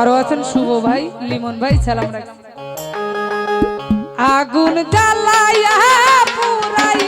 আরও আছেন শুভ ভাই লিমন ভাই সালাম রাখছি। আগুন জ্বালাইয়া পুরাই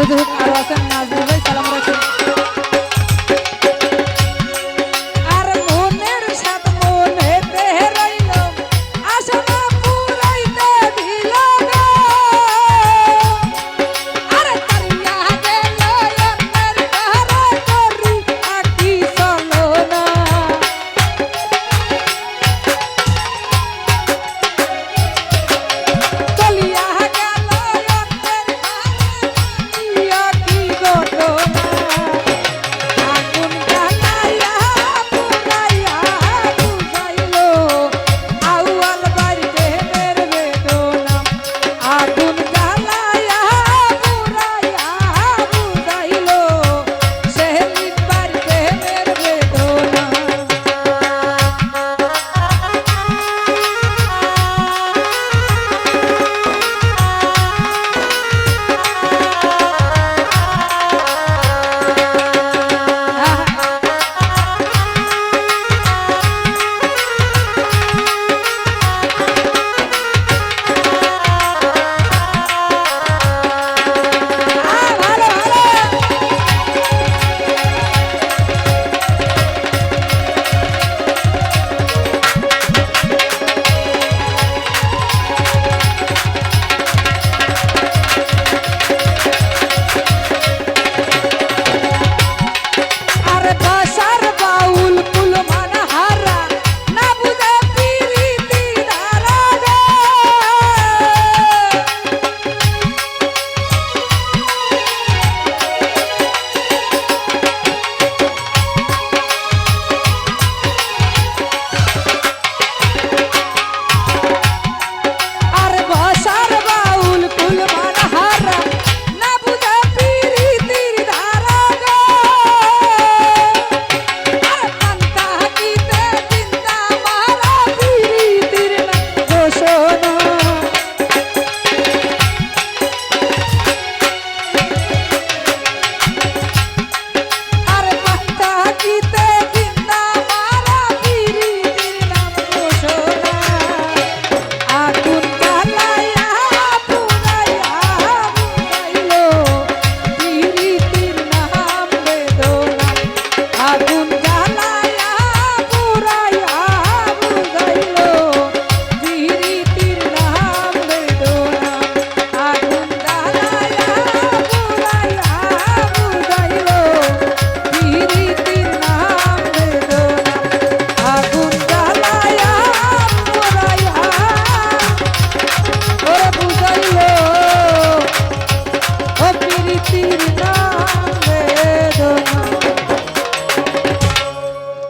তো আরও আসেন না?